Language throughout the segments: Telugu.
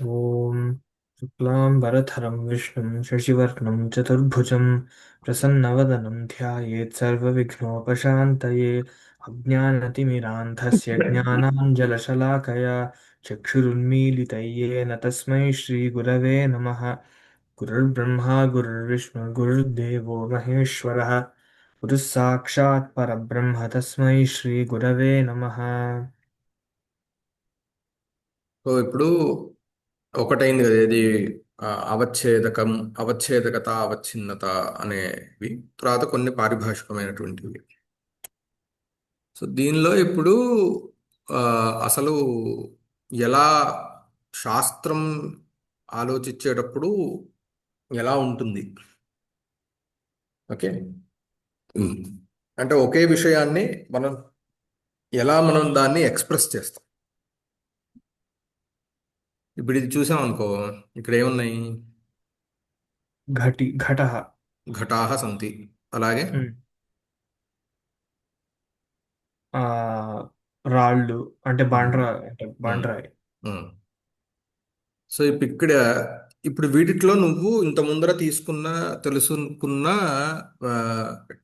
ॐ शुक्लाम्बरधरं विष्णुं शशिवर्णं चतुर्भुजं प्रसन्नवदनं ध्यायेत् सर्वविघ्नोपशान्तये अज्ञानतिमिरान्धस्य ज्ञानाञ्जलशलाकया चक्षुरुन्मीलितं येन तस्मै श्रीगुरवे नमः गुरुर्ब्रह्मा गुरुर्विष्णु गुरुर्देवो महेश्वरः गुरुः साक्षात् परब्रह्म तस्मै श्रीगुरवे नमः సో ఇప్పుడు ఒకటైంది కదా ఇది అవచ్ఛేదకం అవచ్ఛేదకత అవచ్ఛిన్నత అనేవి. తర్వాత కొన్ని పారిభాషికమైనటువంటివి. సో దీనిలో ఇప్పుడు అసలు ఎలా శాస్త్రం ఆలోచించేటప్పుడు ఎలా ఉంటుంది? ఓకే? అంటే ఒకే విషయాన్ని మనం ఎలా మనం దాన్ని ఎక్స్ప్రెస్ చేస్తాం? ఇప్పుడు ఇది చూసాం అనుకో ఇక్కడ ఏమున్నాయి? ఘటి ఘట. ఘటాహ సంతి. అలాగే? రాళ్ళు అంటే బండ్రా అంటే ఉమ్, సో ఇప్పుడు ఇక్కడ ఇప్పుడు వీటిలో నువ్వు ఇంత ముందర తీసుకున్న తెలుసుకున్న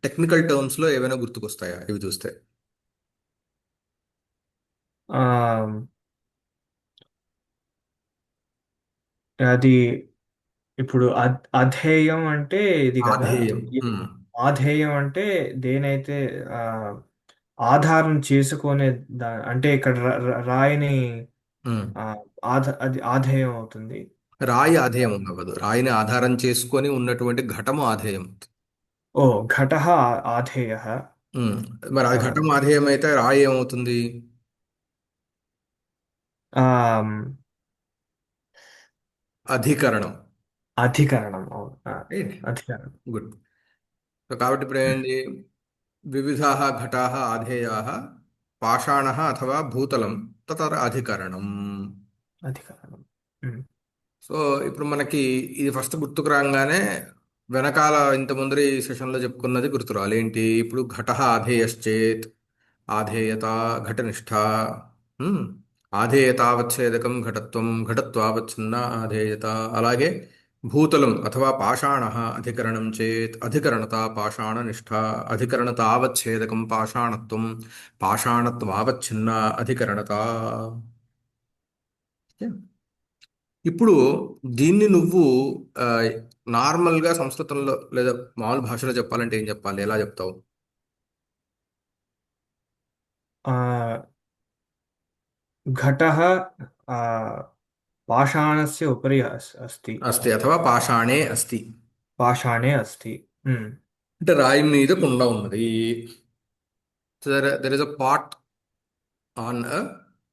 టెక్నికల్ టర్మ్స్లో ఏవైనా గుర్తుకొస్తాయా? ఇవి చూస్తే. అది ఇప్పుడు అధ్- అధేయం అంటే ఇది కదా? ఆధేయం ఈ ఉమ్, ఆధేయం అంటే దేనైతే ఆ ఆధారం చేసుకునే దా అంటే ఇక్కడ ర- ర- రాయిని ఉమ్. ఆ ఆధ అది ఆధేయం అవుతుంది. రాయి ఆధేయం అవ్వదు రాయిని ఆధారం చేసుకొని ఉన్నటువంటి ఘటము ఆధేయం. ఓ ఘటः ఆధేయः. ఉమ్. మరి ఆ ఆ, ఘటం ఆధేయం అయితే రాయి ఏమవుతుంది? ఆమ్, అధికరణం. అధికరణం అవును. ఆ, అధికరణం. గుడ్. సో కాబట్టి ఇప్పుడు ఏంటి వివిధా ఘటా ఆధేయా పాషాణ అథవా భూతలం తతర అధికరణం. అధికరణం. సో ఇప్పుడు మనకి ఇది ఫస్ట్ గుర్తుకు రాగానే వెనకాల ఇంత ముందరి సెషన్లో చెప్పుకున్నది గుర్తు రాలి ఏంటి? ఇప్పుడు ఘట ఆధేయశ్చేత్ ఆధేయత ఘటనిష్ట. ఆధేయతావచ్ఛేదకం ఘటత్వం ఘటత్వావచ్ఛిన్న ఆధేయత అలాగే భూతలం అథవా పాషాణ అధికరణం చేత్ అధికరణత పాషాణ పాషాణనిష్ట అధికరణతావచ్ఛేదకం పాషాణత్వం పాషాణత్వావచ్ఛిన్న అధికరణత. ఇప్పుడు దీన్ని నువ్వు నార్మల్గా సంస్కృతంలో లేదా మామూలు భాషలో చెప్పాలంటే ఏం చెప్పాలి? ఎలా చెప్తావు? घटः आ, पाषाणस्य उपरि अस् अस्ति అస్తి అథవా పాషాణే అస్తి पाषाणे अस्ति ఉమ్. అంటే రాయి మీద కుండ ఉన్నది there is a pot on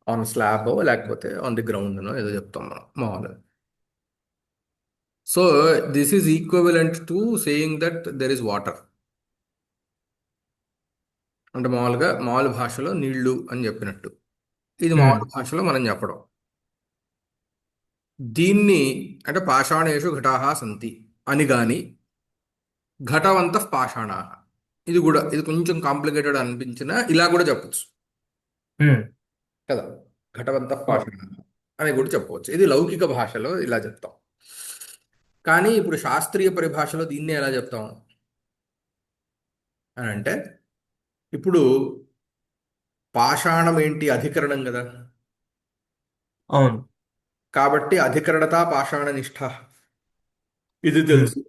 on slab లేకపోతే ఆన్ ది గ్రౌండ్ ఏదో చెప్తాం మనం మామూలుగా so this is equivalent to saying that there is water అంటే మామూలుగా మామూలు భాషలో నీళ్లు అని చెప్పినట్టు ఇది. మామూలు భాషలో మనం చెప్పడం దీన్ని అంటే పాషాణేషు ఘటాహ సంతి అని గాని ఘటవంత పాషాణ ఇది కూడా ఇది కొంచెం కాంప్లికేటెడ్ అనిపించినా ఇలా కూడా చెప్పొచ్చు. కదా ఘటవంత. పాషాణ అని కూడా చెప్పవచ్చు ఇది లౌకిక భాషలో ఇలా చెప్తాం కానీ ఇప్పుడు శాస్త్రీయ పరిభాషలో దీన్ని ఎలా చెప్తాం అని అంటే ఇప్పుడు పాషాణం ఏంటి అధికరణం కదా? అవును. కాబట్టి అధికరణత పాషాణ నిష్ఠ. ఇది. తెలుసు.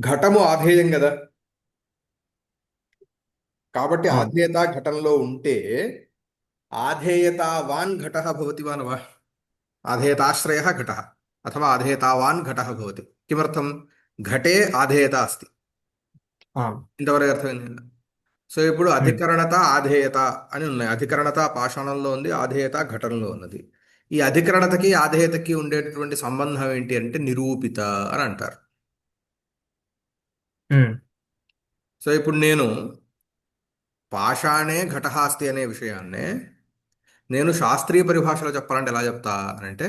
ఘటము ఆధేయం కదా? కాబట్టి ఆధేయత ఘటనలో ఉంటే ఆధేయతావాన్ ఘట భవతి వా నవ ఆధేయతాశ్రయ ఘట అథవా ఆధేయతావాన్ ఘట భవతి. కిమర్థం? ఘటే ఆధేయత అస్తి. ఇంతవరకు అర్థమైంది? సో ఇప్పుడు. అధికరణత ఆధేయత అని ఉన్నాయి అధికరణత పాషాణంలో ఉంది ఆధేయత ఘటనలో ఉన్నది ఈ అధికరణతకి ఆధేయతకి ఉండేటటువంటి సంబంధం ఏంటి అంటే నిరూపిత అని అంటారు. సో ఇప్పుడు నేను పాషాణే ఘటహాస్తి అనే విషయాన్నే నేను శాస్త్రీయ పరిభాషలో చెప్పాలంటే ఎలా చెప్తా అని అంటే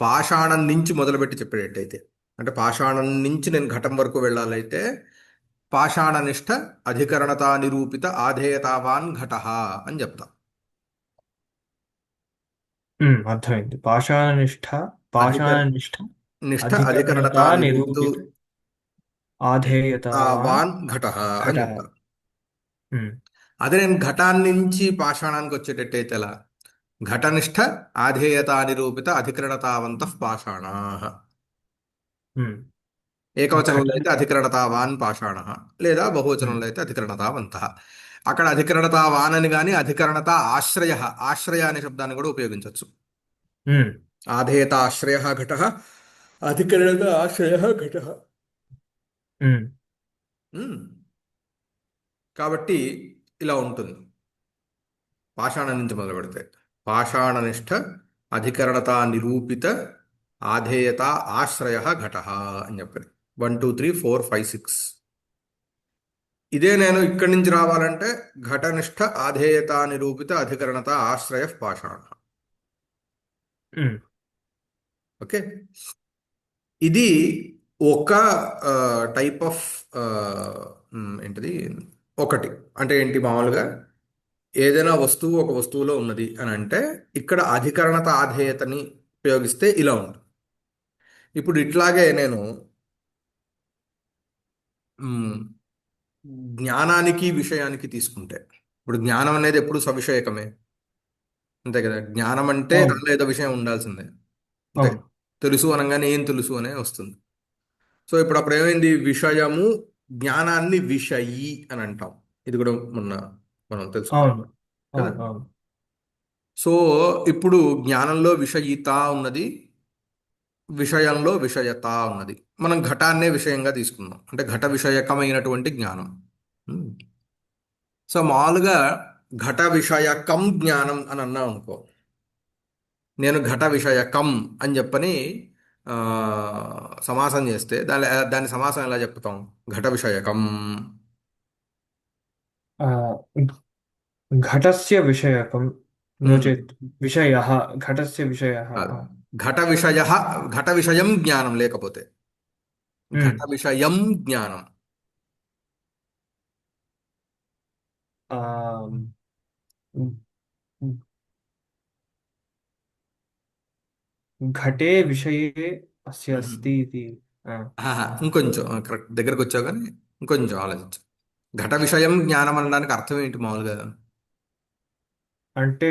పాషాణం నుంచి మొదలుపెట్టి చెప్పేటట్టయితే అంటే పాషాణం నుంచి నేను ఘటం వరకు వెళ్ళాలైతే పాషాణనిష్ట అధికరణతా నిరూపిత ఆధేయతావాన్ ఘట అని చెప్తా. అర్థమైంది. పాషాణనిష్ట పాషాణనిష్ట నిష్ఠ అధికరణత నిరూపితు ఆధేయతావాన్ వాన్ ఘట అని అదే నేను ఘటాన్ని నుంచి పాషాణానికి వచ్చేటట్టయితే ఎలా? ఘటనిష్ట ఆధేయత నిరూపిత అధికరణతావంత పాషాణా. ఏకవచనంలో అయితే అధికరణతావాన్ పాషాణ లేదా బహువచనంలో అయితే అధికరణతావంత. అక్కడ అధికరణతావాన్ అని కానీ అధికరణత ఆశ్రయ ఆశ్రయ అనే శబ్దాన్ని కూడా ఉపయోగించవచ్చు ఆధేయత ఆశ్రయ ఘట అధికరణత ఆశ్రయ ఘట. కాబట్టి ఇలా ఉంటుంది. పాషాణ నుంచి మొదలు పెడితే పాషాణనిష్ట అధికరణత నిరూపిత ఆధేయత ఆశ్రయ ఘట అని చెప్పారు. One two three four five six. ఇదే నేను ఇక్కడి నుంచి రావాలంటే ఘటనిష్ట ఆధేయత నిరూపిత అధికరణత ఆశ్రయ పాషాణ. ఓకే? ఇది ఒక టైప్ ఆఫ్ ఏంటిది? ఒకటి. అంటే ఏంటి మామూలుగా? ఏదైనా వస్తువు ఒక వస్తువులో ఉన్నది అని అంటే ఇక్కడ అధికరణత ఆధేయతని ఉపయోగిస్తే ఇలా ఉంటుంది. ఇప్పుడు ఇట్లాగే నేను జ్ఞానానికి విషయానికి తీసుకుంటే. ఇప్పుడు జ్ఞానం అనేది ఎప్పుడు సవిషయకమే అంతే కదా? జ్ఞానం అంటే దానిలో ఏదో విషయం ఉండాల్సిందే. అంతే. తెలుసు అనగానే ఏం తెలుసు అనే వస్తుంది. సో ఇప్పుడు అప్పుడు ఏమైంది? విషయము జ్ఞానాన్ని విషయి అని అంటాం. ఇది కూడా మొన్న మనం కదా? అవును. సో ఇప్పుడు జ్ఞానంలో విషయిత ఉన్నది. విషయంలో విషయత ఉన్నది. మనం ఘటాన్నే విషయంగా తీసుకుందాం. అంటే ఘట విషయకమైనటువంటి జ్ఞానం. సో మామూలుగా ఘట విషయకం జ్ఞానం అని అన్నా అనుకో. నేను ఘట విషయకం అని చెప్పని సమాసం చేస్తే దాని దాని సమాసం ఎలా చెప్తాం? ఘట విషయకం. ఘటస్య విషయకం నో చేత్ విషయ ఘటస్య విషయ. ఘట విషయ ఘట విషయం జ్ఞానం. లేకపోతే ఘట విషయం జ్ఞానం ఘటే విషయే అస్య అస్తి ఇది. ఇంకొంచెం కరెక్ట్ దగ్గరకు వచ్చావు కానీ ఇంకొంచెం ఆలోచించు. ఘట విషయం జ్ఞానం అనడానికి అర్థం ఏంటి మామూలుగా? అంటే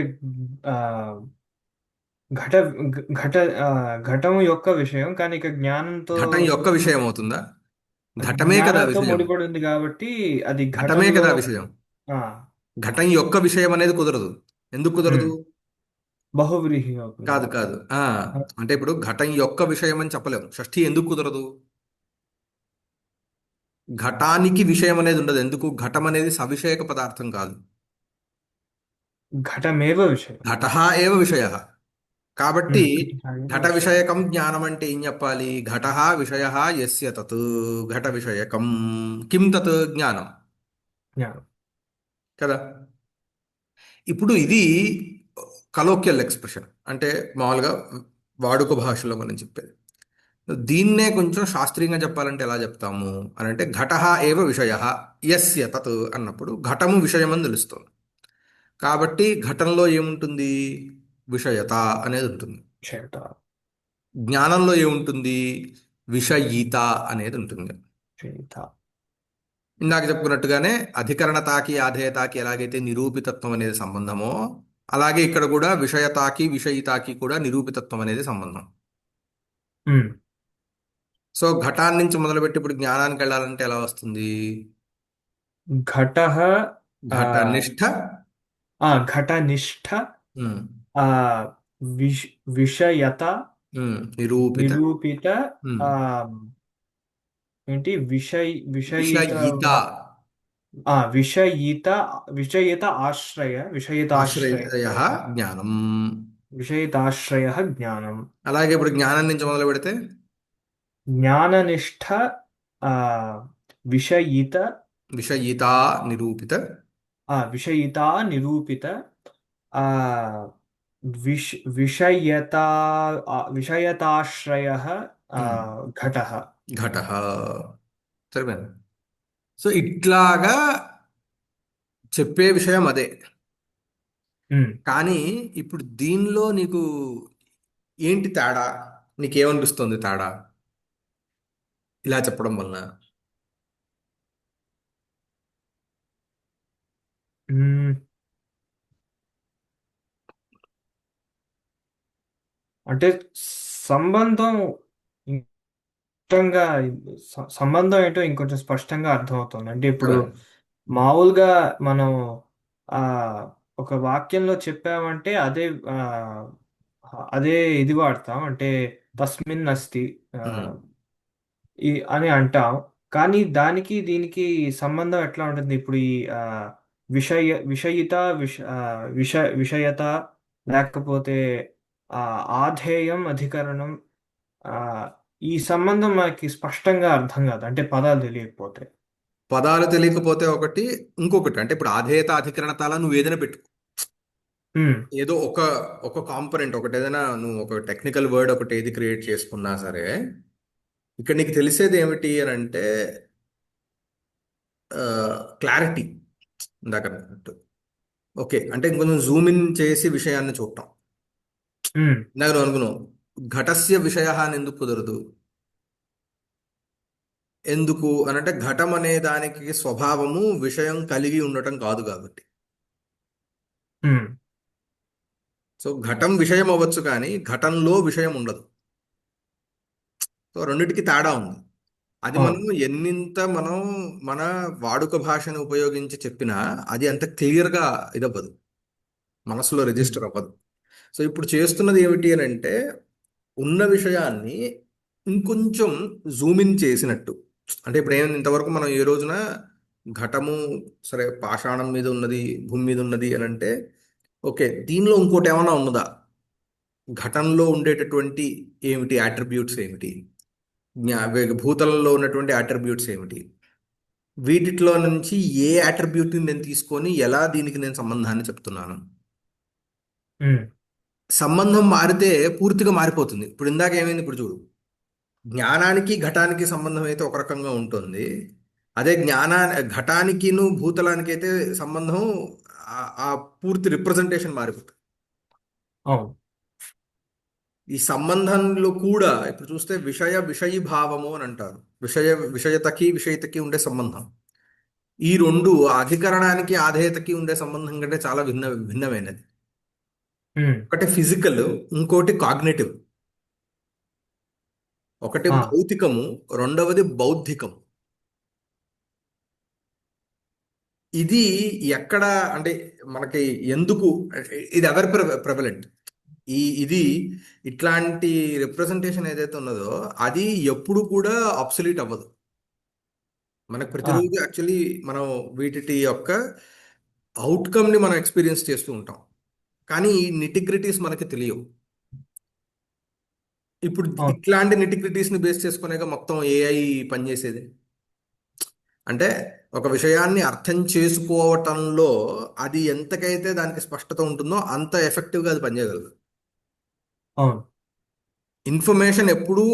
ఘట ఘట ఆ, ఘటం యొక్క విషయం కానీ ఇక జ్ఞానంతో ఘటం యొక్క విషయం అవుతుందా? ఘటమే కదా జ్ఞానంతో విషయం. ముడిపడి ఉంది కాబట్టి అది ఘటమే ఘటంలో కదా విషయం. ఆ, ఘటం యొక్క విషయం అనేది కుదరదు. ఎందుకు కుదరదు? బహువ్రీహి అవుతుంది కాదు కాదు. ఆ. అంటే ఇప్పుడు ఘటం యొక్క విషయం అని చెప్పలేము షష్ఠి ఎందుకు కుదరదు? ఘటానికి విషయం అనేది ఉండదు. ఎందుకు? ఘటం అనేది సవిషయక పదార్థం కాదు. ఘటమేవ విషయం. ఘట ఏవ విషయ? కాబట్టి ఘట విషయం విషయకం జ్ఞానం అంటే ఏం చెప్పాలి? ఘట విషయ యస్య తత్ ఘట విషయకం కిం తత్? జ్ఞానం. జ్ఞానం. కదా? ఇప్పుడు ఇది కలోక్యల్ ఎక్స్ప్రెషన్. అంటే మామూలుగా వాడుక భాషలో మనం చెప్పేది. దీన్నే కొంచెం శాస్త్రీయంగా చెప్పాలంటే ఎలా చెప్తాము? అని అంటే ఘట ఏవ విషయ యస్య తత్ అన్నప్పుడు ఘటము విషయం అని తెలుస్తుంది. కాబట్టి ఘటంలో ఏముంటుంది? విషయత అనేది ఉంటుంది. విషయత. జ్ఞానంలో ఏముంటుంది? విషయీత అనేది ఉంటుంది. ఇందాక చెప్పుకున్నట్టుగానే అధికరణతాకి ఆధేయతాకి ఎలాగైతే నిరూపితత్వం అనేది సంబంధమో అలాగే ఇక్కడ కూడా విషయతాకి విషయితాకి కూడా నిరూపితత్వం అనేది సంబంధం. సో ఘటాన్ని నుంచి మొదలుపెట్టి ఇప్పుడు జ్ఞానానికి వెళ్ళాలంటే ఎలా వస్తుంది? ఘటః ఘటనిష్ట. ఘటనిష్ట. ఆ, విష్ విషయత ఉమ్, నిరూపిత. నిరూపిత ఉమ్, ఆ, ఏంటి? విషయ విషయిత విషయిత. ఆ, విషయిత విషయిత ఆశ్రయ విషయితాశ్రయ ఆశ్రయ. జ్ఞానం. విషయితాశ్రయ జ్ఞానం. అలాగే ఇప్పుడు జ్ఞానం నుంచి మొదలు పెడితే? జ్ఞాననిష్ట ఆ, విషయిత. విషయిత నిరూపిత. ఆ, విషయితా నిరూపిత. ఆ, విష్ విషయత ఆ, విషయతాశ్రయ ఆ, ఉమ్, ఘటః ఘట సరిపోయింది సో ఇట్లాగా చెప్పే విషయం అదే కానీ ఇప్పుడు దీనిలో నీకు ఏంటి తేడా నీకేమనిపిస్తుంది తేడా ఇలా చెప్పడం వలన మ్మ్. అంటే సంబంధం స్పష్టంగా సంబంధం ఏంటో ఇంకొంచెం స్పష్టంగా అర్థమవుతుంది. అంటే ఇప్పుడు మామూలుగా మనం ఆ ఒక వాక్యంలో చెప్పామంటే అదే ఆ అదే ఇది వాడతాం. అంటే తస్మిన్ అస్తి ఆ, ఉమ్. ఈ అని అంటాం. కానీ దానికి దీనికి సంబంధం ఎట్లా ఉంటుంది? ఇప్పుడు ఈ ఆ, విషయ విషయిత విష ఆ, విష విషయత లేకపోతే ఆధేయం అధికరణం ఆ, ఈ సంబంధం మనకి స్పష్టంగా అర్థం కాదు. అంటే పదాలు తెలియకపోతే. పదాలు తెలియకపోతే ఒకటి ఇంకొకటి. అంటే ఇప్పుడు ఆధేయత అధికరణతాల నువ్వు ఏదైనా పెట్టుకో. ఏదో ఒక ఒక కాంపొనెంట్ ఒకటి ఏదైనా నువ్వు ఒక టెక్నికల్ వర్డ్ ఒకటి ఏది క్రియేట్ చేసుకున్నా సరే ఇక్కడ నీకు తెలిసేది ఏమిటి అని అంటే క్లారిటీ ఇందాక అన్నట్టు. ఓకే. అంటే ఇంకొంచెం జూమ్ ఇన్ చేసి విషయాన్ని చూడటం ఇందాక నువ్వు అనుకున్నావు ఘటస్య విషయ అని ఎందుకు కుదరదు? ఎందుకు? అనంటే ఘటం అనే దానికి స్వభావము విషయం కలిగి ఉండటం కాదు కాబట్టి. సో ఘటం విషయం అవ్వచ్చు కానీ ఘటంలో విషయం ఉండదు. సో రెండిటికి తేడా ఉంది. అది మనం ఎన్నింత మనం మన వాడుక భాషను ఉపయోగించి చెప్పినా అది అంత క్లియర్గా ఇదవ్వదు. మనసులో రిజిస్టర్ అవ్వదు. సో ఇప్పుడు చేస్తున్నది ఏమిటి అని అంటే ఉన్న విషయాన్ని ఇంకొంచెం జూమ్ ఇన్ చేసినట్టు. అంటే ఇప్పుడు ఏమైంది ఇంతవరకు మనం ఏ రోజున ఘటము సరే పాషాణం మీద ఉన్నది భూమి మీద ఉన్నది అని అంటే ఓకే దీనిలో ఇంకోటి ఏమైనా ఉన్నదా? ఘటంలో ఉండేటటువంటి ఏమిటి అట్రిబ్యూట్స్ ఏమిటి? జ్ఞా భూతలంలో ఉన్నటువంటి అట్రిబ్యూట్స్ ఏమిటి? వీటిలో నుంచి ఏ అట్రిబ్యూట్ని నేను తీసుకొని ఎలా దీనికి నేను సంబంధాన్ని చెప్తున్నాను? సంబంధం మారితే పూర్తిగా మారిపోతుంది. ఇప్పుడు ఇందాక ఏమైంది? ఇప్పుడు చూడు. జ్ఞానానికి ఘటానికి సంబంధం అయితే ఒక రకంగా ఉంటుంది. అదే జ్ఞానా ఘటానికిను భూతలానికి అయితే సంబంధం ఆ- పూర్తి రిప్రజెంటేషన్ మారిపోతుంది. ఈ సంబంధంలో కూడా ఇప్పుడు చూస్తే విషయ విషయీభావము అని అంటారు. విషయ విషయతకి విషయతకి ఉండే సంబంధం. ఈ రెండు అధికరణానికి ఆధేయతకి ఉండే సంబంధం కంటే చాలా భిన్న భిన్నమైనది. ఉమ్, ఒకటి ఫిజికల్ ఇంకోటి కాగ్నేటివ్. ఒకటి ఆ, భౌతికము రెండవది బౌద్ధికము ఇది ఎక్కడ అంటే మనకి ఎందుకు ఇది ఎవరి ప్రెవలెంట్? ఈ ఇది ఇట్లాంటి రిప్రజెంటేషన్ ఏదైతే ఉన్నదో అది ఎప్పుడు కూడా అబ్సల్యూట్ అవ్వదు. మనకు ఆ, ప్రతిరోజు యాక్చువల్లీ మనం వీటి యొక్క అవుట్కమ్ని మనం ఎక్స్పీరియన్స్ చేస్తూ ఉంటాం. కానీ ఈ నిటిగ్రిటీస్ మనకి తెలియవు. ఇప్పుడు ఇట్లాంటి నిటిగ్రిటీస్ని బేస్ చేసుకునేగా మొత్తం ఏఐ పనిచేసేది. అంటే ఒక విషయాన్ని అర్థం చేసుకోవటంలో అది ఎంతకైతే దానికి స్పష్టత ఉంటుందో అంత ఎఫెక్టివ్గా అది పనిచేయగలదు. అవును. ఇన్ఫర్మేషన్ ఎప్పుడూ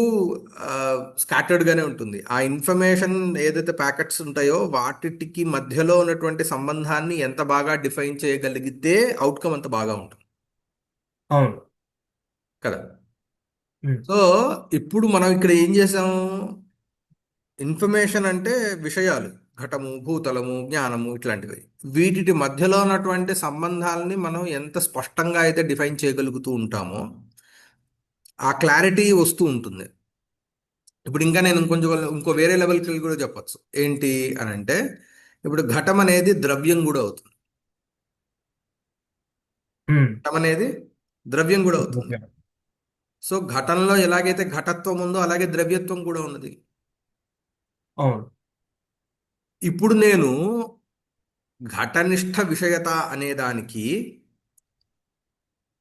స్కాటర్డ్గానే ఉంటుంది. ఆ ఇన్ఫర్మేషన్ ఏదైతే ప్యాకెట్స్ ఉంటాయో వాటికి మధ్యలో ఉన్నటువంటి సంబంధాన్ని ఎంత బాగా డిఫైన్ చేయగలిగితే అవుట్కమ్ అంత బాగా ఉంటుంది. అవును. కదా? సో ఇప్పుడు మనం ఇక్కడ ఏం చేసాం? ఇన్ఫర్మేషన్ అంటే విషయాలు. ఘటము భూతలము జ్ఞానము ఇట్లాంటివి. వీటి మధ్యలో ఉన్నటువంటి సంబంధాలని మనం ఎంత స్పష్టంగా అయితే డిఫైన్ చేయగలుగుతూ ఉంటామో ఆ క్లారిటీ వస్తూ ఉంటుంది. ఇప్పుడు ఇంకా నేను ఇంకొంచెం ఇంకో వేరే లెవెల్కి వెళ్ళి కూడా చెప్పొచ్చు. ఏంటి అని అంటే ఇప్పుడు ఘటం అనేది ద్రవ్యం కూడా అవుతుంది. ఘటం అనేది ద్రవ్యం కూడా అవుతుంది. సో ఘటంలో ఎలాగైతే ఘటత్వం ఉందో అలాగే ద్రవ్యత్వం కూడా ఉన్నది. అవును. ఇప్పుడు నేను ఘటనిష్ట విషయత అనే దానికి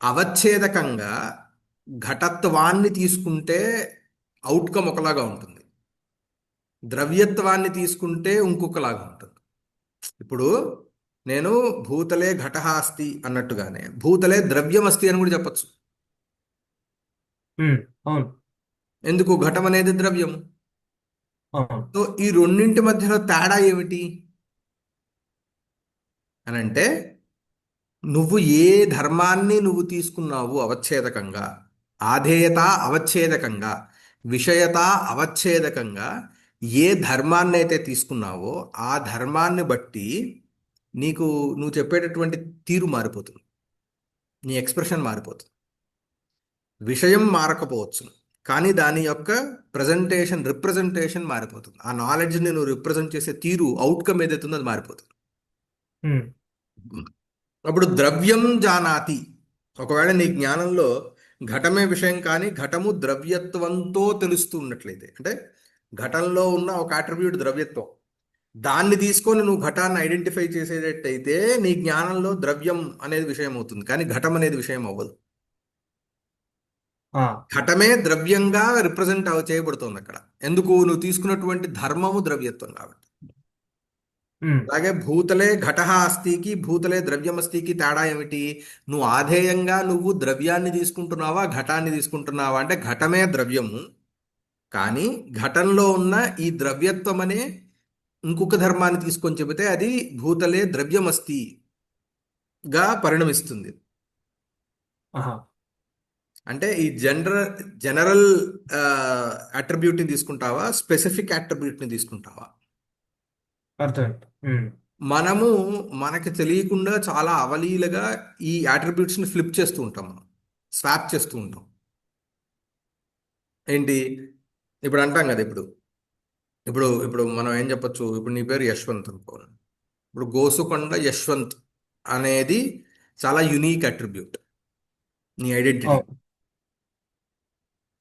అవచ్ఛేదకంగా ఘటత్వాన్ని తీసుకుంటే అవుట్కమ్ ఒకలాగా ఉంటుంది. ద్రవ్యత్వాన్ని తీసుకుంటే ఇంకొకలాగా ఉంటుంది. ఇప్పుడు నేను భూతలే ఘటః అస్తి అన్నట్టుగానే భూతలే ద్రవ్యం అస్తి అని కూడా చెప్పొచ్చు. ఎందుకు? ఘటం అనేది ద్రవ్యం. సో ఈ రెండింటి మధ్యలో తేడా ఏమిటి? అని అంటే నువ్వు ఏ ధర్మాన్ని నువ్వు తీసుకున్నావు అవచ్ఛేదకంగా ఆధేయత అవచ్ఛేదకంగా విషయత అవచ్ఛేదకంగా ఏ ధర్మాన్ని అయితే తీసుకున్నావో ఆ ధర్మాన్ని బట్టి నీకు నువ్వు చెప్పేటటువంటి తీరు మారిపోతుంది. నీ ఎక్స్ప్రెషన్ మారిపోతుంది. విషయం మారకపోవచ్చు కానీ దాని యొక్క ప్రజెంటేషన్ రిప్రజెంటేషన్ మారిపోతుంది. ఆ నాలెడ్జ్ని నువ్వు రిప్రజెంట్ చేసే తీరు అవుట్కమ్ ఏదైతే ఉందో అది మారిపోతుంది. అప్పుడు ద్రవ్యం జానాతి. ఒకవేళ నీ జ్ఞానంలో ఘటమే విషయం కానీ ఘటము ద్రవ్యత్వంతో తెలుస్తూ ఉన్నట్లయితే అంటే ఘటంలో ఉన్న ఒక అట్రిబ్యూట్ ద్రవ్యత్వం దాన్ని తీసుకొని నువ్వు ఘటాన్ని ఐడెంటిఫై చేసేటట్టయితే నీ జ్ఞానంలో ద్రవ్యం అనేది విషయం అవుతుంది కానీ ఘటం అనేది విషయం అవ్వదు. ఘటమే ద్రవ్యంగా రిప్రజెంట్ చేయబడుతుంది అక్కడ. ఎందుకు? నువ్వు తీసుకున్నటువంటి ధర్మము ద్రవ్యత్వం కాబట్టి. అలాగే భూతలే ఘట అస్థికి భూతలే ద్రవ్యమస్తికి తేడా ఏమిటి? నువ్వు ఆధేయంగా నువ్వు ద్రవ్యాన్ని తీసుకుంటున్నావా ఘటాన్ని తీసుకుంటున్నావా? అంటే ఘటమే ద్రవ్యము. కానీ ఘటంలో ఉన్న ఈ ద్రవ్యత్వం అనే ఇంకొక ధర్మాన్ని తీసుకొని చెబితే అది భూతలే ద్రవ్యమస్తిగా పరిణమిస్తుంది. అంటే ఈ జనరల్ జనరల్ అట్రిబ్యూట్ని తీసుకుంటావా? స్పెసిఫిక్ అట్రిబ్యూట్ని తీసుకుంటావా? అర్థమైంది. మనము మనకి తెలియకుండా చాలా అవలీలగా ఈ అట్రిబ్యూట్స్ని ఫ్లిప్ చేస్తూ ఉంటాం మనం. స్వాప్ చేస్తూ ఉంటాం. ఏంటి? ఇప్పుడు అంటాం కదా ఇప్పుడు. ఇప్పుడు ఇప్పుడు మనం ఏం చెప్పొచ్చు? ఇప్పుడు నీ పేరు యశ్వంత్ అనుకో ఇప్పుడు గోసుకొండ యశ్వంత్ అనేది చాలా యునీక్ అట్రిబ్యూట్ నీ ఐడెంటిటీ అవును.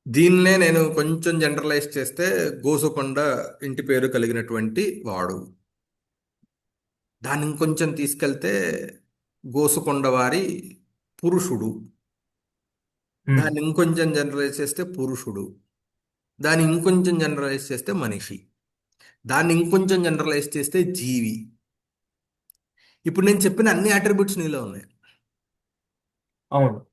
దీన్నే నేను కొంచెం జనరలైజ్ చేస్తే గోసుకొండ ఇంటి పేరు కలిగినటువంటి వాడు. దాన్ని ఇంకొంచెం తీసుకెళ్తే గోసుకొండ వారి పురుషుడు. దాన్ని ఇంకొంచెం జనరలైజ్ చేస్తే పురుషుడు. దాన్ని ఇంకొంచెం జనరలైజ్ చేస్తే మనిషి. దాన్ని ఇంకొంచెం జనరలైజ్ చేస్తే జీవి. ఇప్పుడు నేను చెప్పిన అన్ని అట్రిబ్యూట్స్ నీలో ఉన్నాయి. అవును.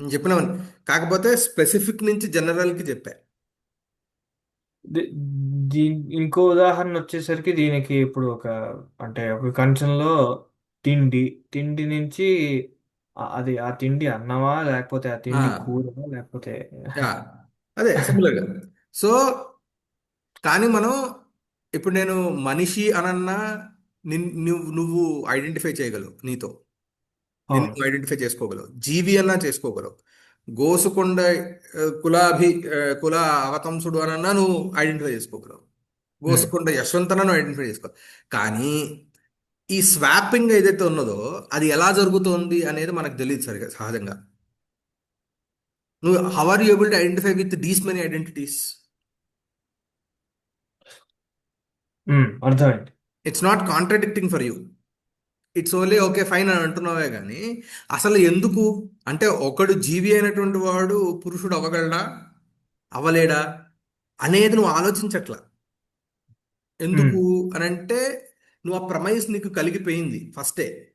నేను చెప్పినవన్నీ. కాకపోతే స్పెసిఫిక్ నుంచి జనరల్కి చెప్పా. దీని ఇంకో ఉదాహరణ వచ్చేసరికి దీనికి ఇప్పుడు ఒక అంటే ఒక కంచంలో తిండి తిండి నుంచి ఆ- అది ఆ తిండి అన్నమా లేకపోతే ఆ ఆ, తిండి కూరమా లేకపోతే యా, అదే సిమిలర్గా సో కానీ మనం ఇప్పుడు నేను మనిషి అనన్నా నిన్ నువ్వు నువ్వు ఐడెంటిఫై చేయగలవు నీతో. నిన్ను అవును. ఐడెంటిఫై చేసుకోగలవు. జీవి అన్నా చేసుకోగలవు. గోసుకొండ కులాభి కుల అవతంసుడు అనన్నా నువ్వు ఐడెంటిఫై చేసుకోగలవు. ఉమ్, గోసుకొండ యశ్వంత్ అన్నా నువ్వు ఐడెంటిఫై చేసుకో. కానీ ఈ స్వాపింగ్ ఏదైతే ఉన్నదో అది ఎలా జరుగుతోంది అనేది మనకు తెలియదు సరిగా సహజంగా. నువ్వు how are you able to identify with these many identities అర్థమైంది. It's not contradicting for you it's only okay fine అని అంటున్నావే కానీ అసలు ఎందుకు? అంటే ఒకడు జీవి అయినటువంటి వాడు పురుషుడు అవ్వగలడా? అవ్వలేడా? అనేది నువ్వు ఆలోచించట్లా. ఎందుకు అని అంటే నువ్వు ఆ ప్రమైస్ నీకు కలిగిపోయింది. ఫస్టే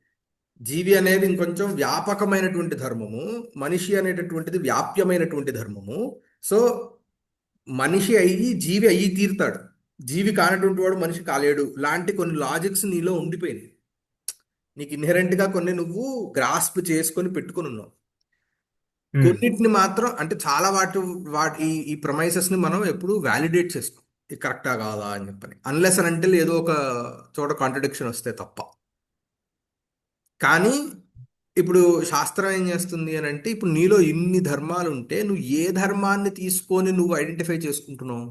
జీవి అనేది ఇంకొంచెం వ్యాపకమైనటువంటి ధర్మము మనిషి అనేటటువంటిది వ్యాప్యమైనటువంటి ధర్మము. సో మనిషి అయ్యి జీవి అయ్యి తీరుతాడు. జీవి కానటువంటి వాడు మనిషి కాలేడు. లాంటి కొన్ని లాజిక్స్ నీలో ఉండిపోయినాయి. నీకు ఇన్హెరెంట్గా కొన్ని నువ్వు గ్రాస్ప్ చేసుకొని పెట్టుకొని ఉన్నావు. కొన్నిటిని మాత్రం అంటే చాలా వాటి వాటి ఈ ఈ ప్రమైసెస్ని మనం ఎప్పుడు వ్యాలిడేట్ చేసుకోం. ఇది కరెక్టా కాదా అని చెప్పని. అన్లెస్ అని అంటే ఏదో ఒక చోట కాంట్రడిక్షన్ వస్తే తప్ప. కానీ ఇప్పుడు శాస్త్రం ఏం చేస్తుంది అని అంటే ఇప్పుడు నీలో ఇన్ని ధర్మాలు ఉంటే నువ్వు ఏ ధర్మాన్ని తీసుకొని నువ్వు ఐడెంటిఫై చేసుకుంటున్నావు?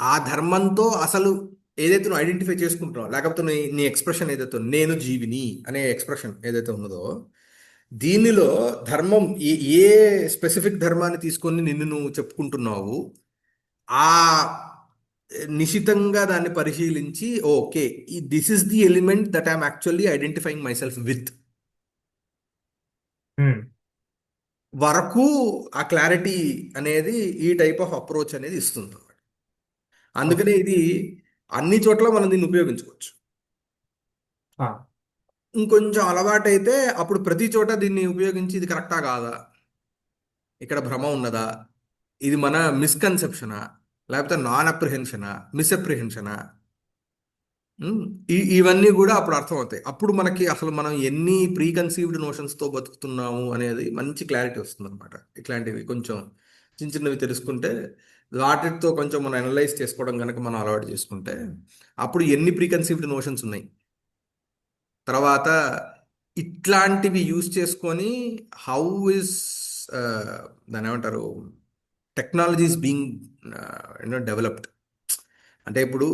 ఆ ధర్మంతో అసలు ఏదైతే నువ్వు ఐడెంటిఫై చేసుకుంటున్నావు లేకపోతే నీ నీ ఎక్స్ప్రెషన్ ఏదైతే నేను జీవిని అనే ఎక్స్ప్రెషన్ ఏదైతే ఉన్నదో దీనిలో ధర్మం ఏ ఏ స్పెసిఫిక్ ధర్మాన్ని తీసుకొని నిన్ను నువ్వు చెప్పుకుంటున్నావు ఆ నిశితంగా దాన్ని పరిశీలించి okay this is the element that I'm actually identifying myself with వరకు ఆ క్లారిటీ అనేది ఈ టైప్ ఆఫ్ అప్రోచ్ అనేది ఇస్తుంది అందుకనే ఇది అన్ని చోట్ల మనం దీన్ని ఉపయోగించుకోవచ్చు. ఇంకొంచెం అలవాటైతే అప్పుడు ప్రతి చోట దీన్ని ఉపయోగించి ఇది కరెక్టా కాదా? ఇక్కడ భ్రమ ఉన్నదా? ఇది మన మిస్కన్సెప్షనా లేకపోతే నాన్ అప్రిహెన్షనా మిస్అప్రిహెన్షనా ఇవన్నీ కూడా అప్పుడు అర్థమవుతాయి. అప్పుడు మనకి అసలు మనం ఎన్ని ప్రీ కన్సీవ్డ్ నోషన్స్తో బతుకుతున్నాము అనేది మంచి క్లారిటీ వస్తుంది అనమాట ఇట్లాంటివి కొంచెం చిన్న చిన్నవి తెలుసుకుంటే వాటితో కొంచెం మనం అనలైజ్ చేసుకోవడం కనుక మనం అలవాటు చేసుకుంటే అప్పుడు ఎన్ని ప్రీ కన్సీవ్డ్ నోషన్స్ ఉన్నాయి? తర్వాత ఇట్లాంటివి యూజ్ చేసుకొని హౌ ఇస్ దాని ఏమంటారు? టెక్నాలజీస్ బీయింగ్ యూనో డెవలప్డ్ అంటే ఇప్పుడు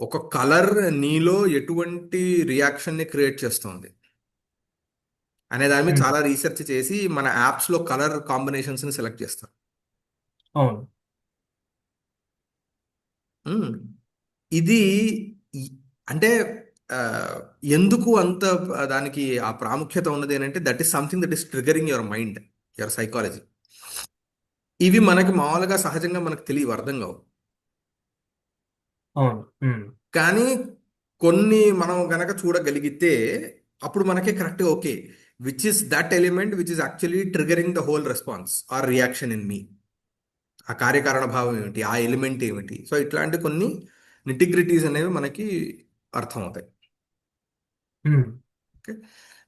ఒక కలర్ నీలో ఎటువంటి రియాక్షన్ని క్రియేట్ చేస్తుంది? అనే దాని మీద ఉమ్, చాలా రీసెర్చ్ చేసి మన యాప్స్లో కలర్ కాంబినేషన్స్ని సెలెక్ట్ చేస్తారు. అవును. ఇది అంటే ఎందుకు అంత దానికి ఆ ప్రాముఖ్యత ఉన్నది అంటే that is something that is triggering your mind your psychology. ఇవి మనకి మామూలుగా సహజంగా మనకు తెలియవు అర్థం కావు. అవును. కానీ కొన్ని మనం గనక చూడగలిగితే అప్పుడు మనకే కరెక్ట్గా okay. Which is that element which is actually triggering the whole response or reaction in me. ఆ కార్యకారణ భావం ఏమిటి? ఆ ఎలిమెంట్ ఏమిటి? సో ఇట్లాంటి కొన్ని నిటిగ్రిటీస్ అనేవి మనకి అర్థమవుతాయి. ఓకే.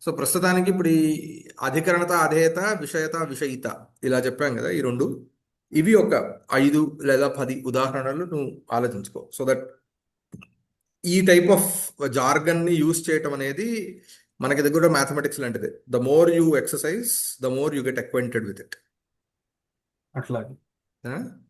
సో ప్రస్తుతానికి ఇప్పుడు ఈ అధికరణత అధేయత విషయత విషయిత ఇలా చెప్పాం కదా ఈ రెండు. ఇవి ఒక ఐదు లేదా పది ఉదాహరణలు నువ్వు ఆలోచించుకో. సో దట్ ఈ టైప్ ఆఫ్ జార్గన్ని యూస్ చేయటం అనేది మనకి దగ్గర మ్యాథమెటిక్స్ లాంటిది. The more you exercise the more you get acquainted with it. అట్లాగే. ఓకే